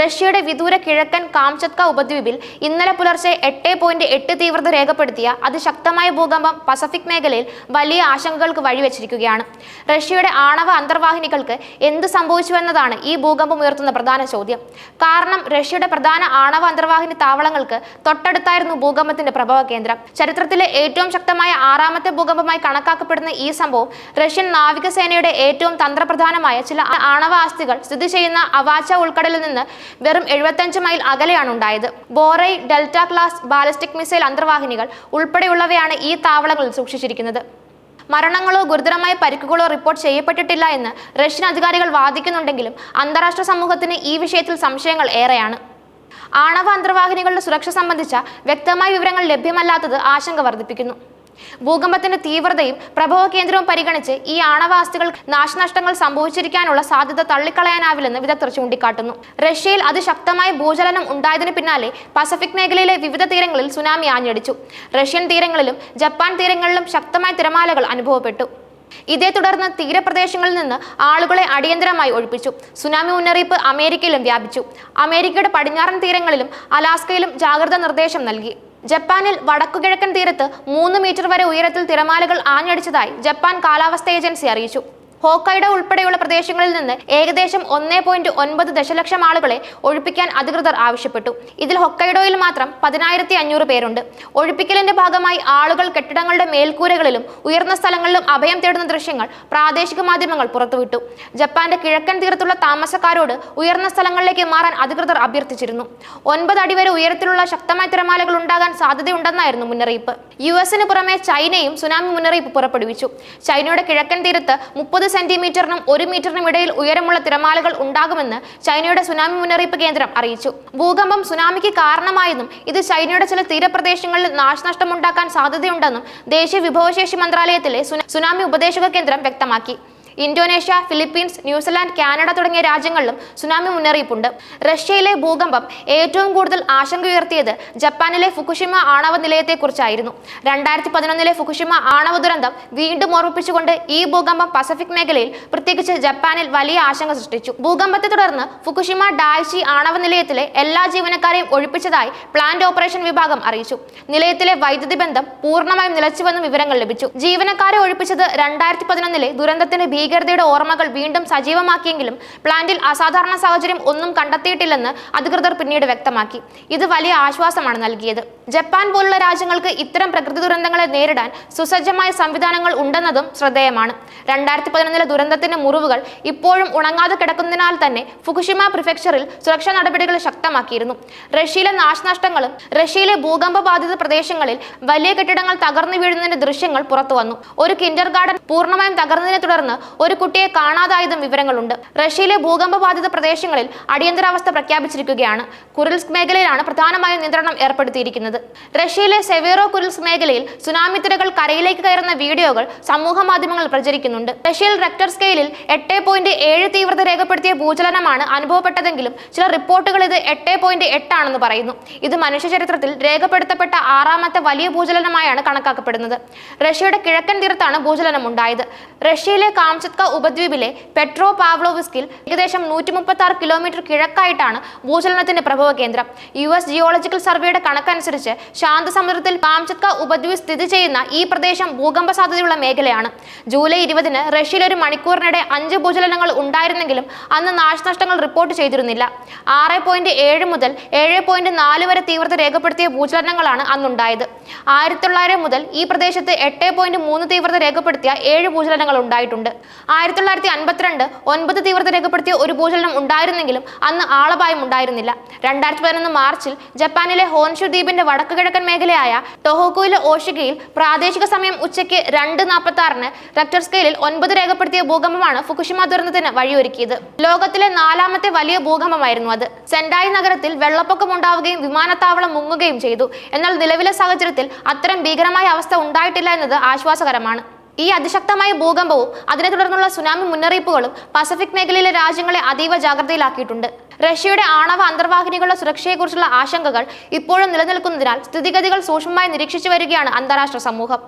റഷ്യയുടെ വിദൂര കിഴക്കൻ കാംചത്ക ഉപദ്വീപിൽ ഇന്നലെ പുലർച്ചെ എട്ട് പോയിന്റ് എട്ട് തീവ്രത രേഖപ്പെടുത്തിയ അതിശക്തമായ ഭൂകമ്പം പസഫിക് മേഖലയിൽ വലിയ ആശങ്കകൾക്ക് വഴിവെച്ചിരിക്കുകയാണ്. റഷ്യയുടെ ആണവ അന്തർവാഹിനികൾക്ക് എന്ത് സംഭവിച്ചുവെന്നതാണ് ഈ ഭൂകമ്പം ഉയർത്തുന്ന പ്രധാന ചോദ്യം. കാരണം റഷ്യയുടെ പ്രധാന ആണവ അന്തർവാഹിനി താവളങ്ങൾക്ക് തൊട്ടടുത്തായിരുന്നു ഭൂകമ്പത്തിന്റെ പ്രഭവ കേന്ദ്രം. ചരിത്രത്തിലെ ഏറ്റവും ശക്തമായ ആറാമത്തെ ഭൂകമ്പമായി കണക്കാക്കപ്പെടുന്ന ഈ സംഭവം റഷ്യൻ നാവികസേനയുടെ ഏറ്റവും തന്ത്രപ്രധാനമായ ചില ആണവ ആസ്തികൾ സ്ഥിതി ചെയ്യുന്ന അവാച്ച ഉൾക്കടലിൽ നിന്ന് വെറും എഴുപത്തഞ്ച് മൈൽ അകലെയാണ് ഉണ്ടായത്. Borei Delta class ballistic missile അന്തർവാഹിനികൾ ഉൾപ്പെടെയുള്ളവയാണ് ഈ താവളങ്ങളിൽ സൂക്ഷിച്ചിരിക്കുന്നത്. മരണങ്ങളോ ഗുരുതരമായ പരിക്കുകളോ റിപ്പോർട്ട് ചെയ്യപ്പെട്ടിട്ടില്ല എന്ന് റഷ്യൻ അധികാരികൾ വാദിക്കുന്നുണ്ടെങ്കിലും അന്താരാഷ്ട്ര സമൂഹത്തിന് ഈ വിഷയത്തിൽ സംശയങ്ങൾ ഏറെയാണ്. ആണവ അന്തർവാഹിനികളുടെ സുരക്ഷ സംബന്ധിച്ച വ്യക്തമായ വിവരങ്ങൾ ലഭ്യമല്ലാത്തത് ആശങ്ക വർദ്ധിപ്പിക്കുന്നു. ഭൂകമ്പത്തിന്റെ തീവ്രതയും പ്രഭവ കേന്ദ്രവും പരിഗണിച്ച് ഈ ആണവാസ്തുകൾ നാശനഷ്ടങ്ങൾ സംഭവിച്ചിരിക്കാനുള്ള സാധ്യത തള്ളിക്കളയാനാവില്ലെന്ന് വിദഗ്ധർ ചൂണ്ടിക്കാട്ടുന്നു. റഷ്യയിൽ അതിശക്തമായ ഭൂചലനം ഉണ്ടായതിനു പിന്നാലെ പസഫിക് മേഖലയിലെ വിവിധ തീരങ്ങളിൽ സുനാമി ആഞ്ഞടിച്ചു. റഷ്യൻ തീരങ്ങളിലും ജപ്പാൻ തീരങ്ങളിലും ശക്തമായ തിരമാലകൾ അനുഭവപ്പെട്ടു. ഇതേ തുടർന്ന് തീരപ്രദേശങ്ങളിൽ നിന്ന് ആളുകളെ അടിയന്തരമായി ഒഴിപ്പിച്ചു. സുനാമി മുന്നറിയിപ്പ് അമേരിക്കയിലും വ്യാപിച്ചു. അമേരിക്കയുടെ പടിഞ്ഞാറൻ തീരങ്ങളിലും അലാസ്കയിലും ജാഗ്രതാ നിർദ്ദേശം നൽകി. ജപ്പാനിൽ വടക്കുകിഴക്കൻ തീരത്ത് മൂന്ന് മീറ്റർ വരെ ഉയരത്തിൽ തിരമാലകൾ ആഞ്ഞടിച്ചതായി ജപ്പാൻ കാലാവസ്ഥ ഏജൻസി അറിയിച്ചു. ഹോക്കൈഡോ ഉൾപ്പെടെയുള്ള പ്രദേശങ്ങളിൽ നിന്ന് ഏകദേശം ഒന്നേ പോയിന്റ് ഒൻപത് ദശലക്ഷം ആളുകളെ ഒഴിപ്പിക്കാൻ അധികൃതർ ആവശ്യപ്പെട്ടു. ഇതിൽ ഹൊക്കൈഡോയിൽ മാത്രം പതിനായിരത്തി അഞ്ഞൂറ് പേരുണ്ട്. ഒഴിപ്പിക്കലിന്റെ ഭാഗമായി ആളുകൾ കെട്ടിടങ്ങളുടെ മേൽക്കൂരകളിലും ഉയർന്ന സ്ഥലങ്ങളിലും അഭയം തേടുന്ന ദൃശ്യങ്ങൾ പ്രാദേശിക മാധ്യമങ്ങൾ പുറത്തുവിട്ടു. ജപ്പാന്റെ കിഴക്കൻ തീരത്തുള്ള താമസക്കാരോട് ഉയർന്ന സ്ഥലങ്ങളിലേക്ക് മാറാൻ അധികൃതർ അഭ്യർത്ഥിച്ചിരുന്നു. ഒൻപത് അടി വരെ ഉയരത്തിലുള്ള ശക്തമായ തിരമാലകൾ ഉണ്ടാകാൻ സാധ്യതയുണ്ടെന്നായിരുന്നു മുന്നറിയിപ്പ്. യു എസിന് പുറമെ ചൈനയും സുനാമി മുന്നറിയിപ്പ് പുറപ്പെടുവിച്ചു. ചൈനയുടെ കിഴക്കൻ തീരത്ത് മുപ്പത് സെന്റിമീറ്ററിനും ഒരു മീറ്ററിനും ഇടയിൽ ഉയരമുള്ള തിരമാലകൾ ഉണ്ടാകുമെന്ന് ചൈനയുടെ സുനാമി മുന്നറിയിപ്പ് കേന്ദ്രം അറിയിച്ചു. ഭൂകമ്പം സുനാമിക്ക് കാരണമായെന്നും ഇത് ചൈനയുടെ ചില തീരപ്രദേശങ്ങളിൽ നാശനഷ്ടമുണ്ടാക്കാൻ സാധ്യതയുണ്ടെന്നും ദേശീയ വിഭവശേഷി മന്ത്രാലയത്തിലെ സുനാമി ഉപദേശക കേന്ദ്രം വ്യക്തമാക്കി. ഇന്തോനേഷ്യ ഫിലിപ്പീൻസ് ന്യൂസിലാൻഡ് കാനഡ തുടങ്ങിയ രാജ്യങ്ങളിലും സുനാമി മുന്നറിയിപ്പുണ്ട്. റഷ്യയിലെ ഭൂകമ്പം ഏറ്റവും കൂടുതൽ ആശങ്ക ഉയർത്തിയത് ജപ്പാനിലെ ഫുക്കുഷിമ ആണവ നിലയത്തെക്കുറിച്ചായിരുന്നു. രണ്ടായിരത്തി പതിനൊന്നിലെ ഫുക്കുഷിമ ആണവ ദുരന്തം വീണ്ടും ഓർമ്മിപ്പിച്ചുകൊണ്ട് ഈ ഭൂകമ്പം പസഫിക് മേഖലയിൽ പ്രത്യേകിച്ച് ജപ്പാനിൽ വലിയ ആശങ്ക സൃഷ്ടിച്ചു. ഭൂകമ്പത്തെ തുടർന്ന് ഫുക്കുഷിമ ഡായ്ചി ആണവ നിലയത്തിലെ എല്ലാ ജീവനക്കാരെയും ഒഴിപ്പിച്ചതായി പ്ലാന്റ് ഓപ്പറേഷൻ വിഭാഗം അറിയിച്ചു. നിലയത്തിലെ വൈദ്യുതി ബന്ധം പൂർണമായും നിലച്ചുവെന്നും വിവരങ്ങൾ ലഭിച്ചു. ജീവനക്കാരെ ഒഴിപ്പിച്ചത് രണ്ടായിരത്തി പതിനൊന്നിലെ ദുരന്തത്തിന്റെ ഭീകരതയുടെ ഓർമ്മകൾ വീണ്ടും സജീവമാക്കിയെങ്കിലും പ്ലാന്റിൽ അസാധാരണ സാഹചര്യം ഒന്നും കണ്ടെത്തിയിട്ടില്ലെന്ന് അധികൃതർ പിന്നീട് വ്യക്തമാക്കി. ഇത് വലിയ ആശ്വാസമാണ് നൽകിയത്. ജപ്പാൻ പോലുള്ള രാജ്യങ്ങൾക്ക് ഇത്തരം പ്രകൃതി ദുരന്തങ്ങളെ നേരിടാൻ സുസജ്ജമായ സംവിധാനങ്ങൾ ഉണ്ടെന്നതും ശ്രദ്ധേയമാണ്. രണ്ടായിരത്തി പതിനൊന്നിലെ ദുരന്തത്തിന്റെ മുറിവുകൾ ഇപ്പോഴും ഉണങ്ങാതെ കിടക്കുന്നതിനാൽ തന്നെ ഫുകുഷിമ പ്രിഫെക്ചറിൽ സുരക്ഷാ നടപടികൾ ശക്തമാക്കിയിരുന്നു. റഷ്യയിലെ നാശനഷ്ടങ്ങളും റഷ്യയിലെ ഭൂകമ്പ ബാധിത പ്രദേശങ്ങളിൽ വലിയ കെട്ടിടങ്ങൾ തകർന്നു വീഴുന്നതിന്റെ ദൃശ്യങ്ങൾ പുറത്തു വന്നു ഒരു കിൻഡർ ഗാർഡൻ പൂർണമായും തകർന്നതിനെ തുടർന്ന് ഒരു കുട്ടിയെ കാണാതായതും വിവരങ്ങളുണ്ട്. റഷ്യയിലെ ഭൂകമ്പ ബാധിത പ്രദേശങ്ങളിൽ അടിയന്തരാവസ്ഥ പ്രഖ്യാപിച്ചിരിക്കുകയാണ്. കുറിൽസ്ക് മേഖലയിലാണ് പ്രധാനമായും നിയന്ത്രണം ഏർപ്പെടുത്തിയിരിക്കുന്നത്. റഷ്യയിലെ സെവേറോ കുരിൽസ്ക് മേഖലയിൽ സുനാമി തിരകൾ കരയിലേക്ക് കയറുന്ന വീഡിയോകൾ സമൂഹ മാധ്യമങ്ങളിൽ പ്രചരിക്കുന്നുണ്ട്. റഷ്യയിൽ റെക്ടർ സ്കെയിലിൽ എട്ട് പോയിന്റ് ഏഴ് തീവ്രത രേഖപ്പെടുത്തിയ ഭൂചലനമാണ് അനുഭവപ്പെട്ടതെങ്കിലും ചില റിപ്പോർട്ടുകൾ ഇത് എട്ട് പോയിന്റ് എട്ടാണെന്ന് പറയുന്നു. ഇത് മനുഷ്യ ചരിത്രത്തിൽ രേഖപ്പെടുത്തപ്പെട്ട ആറാമത്തെ വലിയ ഭൂചലനമായാണ് കണക്കാക്കപ്പെടുന്നത്. റഷ്യയുടെ കിഴക്കൻ തീരത്താണ് ഭൂചലനം ഉണ്ടായത് റഷ്യയിലെ കാംചത്ക ഉപദ്വീപിലെ പെട്രോ പാവ്ലോവിസ്കിൽ ഏകദേശം നൂറ്റി മുപ്പത്തി ആറ് കിലോമീറ്റർ കിഴക്കായിട്ടാണ് ഭൂചലനത്തിന്റെ പ്രഭവ കേന്ദ്രം. യു എസ് ജിയോളജിക്കൽ സർവേയുടെ കണക്കനുസരിച്ച് ശാന്തസമുദ്രത്തിൽ കാംചത്ക ഉപദ്വീപ് സ്ഥിതി ചെയ്യുന്ന ഈ പ്രദേശം ഭൂകമ്പ സാധ്യതയുള്ള മേഖലയാണ്. ജൂലൈ ഇരുപതിന് റഷ്യയിൽ ഒരു മണിക്കൂറിനിടെ അഞ്ച് ഭൂചലനങ്ങൾ ഉണ്ടായിരുന്നെങ്കിലും അന്ന് നാശനഷ്ടങ്ങൾ റിപ്പോർട്ട് ചെയ്തിരുന്നില്ല. ആറ് പോയിന്റ് ഏഴ് മുതൽ ഏഴ് പോയിന്റ് നാല് വരെ തീവ്രത രേഖപ്പെടുത്തിയ ഭൂചലനങ്ങളാണ് അന്നുണ്ടായത്. ആയിരത്തി തൊള്ളായിരം മുതൽ ഈ പ്രദേശത്ത് എട്ട് പോയിന്റ് മൂന്ന് തീവ്രത രേഖപ്പെടുത്തിയ ഏഴ് ഭൂചലനങ്ങൾ ഉണ്ടായിട്ടുണ്ട്. ആയിരത്തി തൊള്ളായിരത്തി അൻപത്തിരണ്ട് ഒൻപത് തീവ്രത രേഖപ്പെടുത്തിയ ഒരു ഭൂചലനം ഉണ്ടായിരുന്നെങ്കിലും അന്ന് ആളപായം ഉണ്ടായിരുന്നില്ല. രണ്ടായിരത്തി പതിനൊന്ന് മാർച്ചിൽ ജപ്പാനിലെ ഹോൻഷു ദ്വീപിന്റെ വടക്കു കിഴക്കൻ മേഖലയായ ടൊഹോക്കുയിലെ ഓഷികയിൽ പ്രാദേശിക സമയം ഉച്ചയ്ക്ക് രണ്ട് നാൽപ്പത്തി ആറിന് റെക്ടർ സ്കെയിലിൽ ഒൻപത് രേഖപ്പെടുത്തിയ ഭൂകമ്പമാണ് ഫുക്കുഷിമ ദുരന്തത്തിന് വഴിയൊരുക്കിയത്. ലോകത്തിലെ നാലാമത്തെ വലിയ ഭൂകമ്പമായിരുന്നു അത്. സെൻഡായി നഗരത്തിൽ വെള്ളപ്പൊക്കം ഉണ്ടാവുകയും വിമാനത്താവളം മുങ്ങുകയും ചെയ്തു. എന്നാൽ നിലവിലെ സാഹചര്യത്തിൽ അത്തരം ഭീകരമായ അവസ്ഥ ഉണ്ടായിട്ടില്ല എന്നത് ആശ്വാസകരമാണ്. ഈ അതിശക്തമായ ഭൂകമ്പവും അതിനെ തുടർന്നുള്ള സുനാമി മുന്നറിയിപ്പുകളും പസഫിക് മേഖലയിലെ രാജ്യങ്ങളെ അതീവ ജാഗ്രതയിലാക്കിയിട്ടുണ്ട്. റഷ്യയുടെ ആണവ അന്തർവാഹിനികളുടെ സുരക്ഷയെക്കുറിച്ചുള്ള ആശങ്കകൾ ഇപ്പോഴും നിലനിൽക്കുന്നതിനാൽ സ്ഥിതിഗതികൾ സൂക്ഷ്മമായി നിരീക്ഷിച്ചു വരികയാണ് അന്താരാഷ്ട്ര സമൂഹം.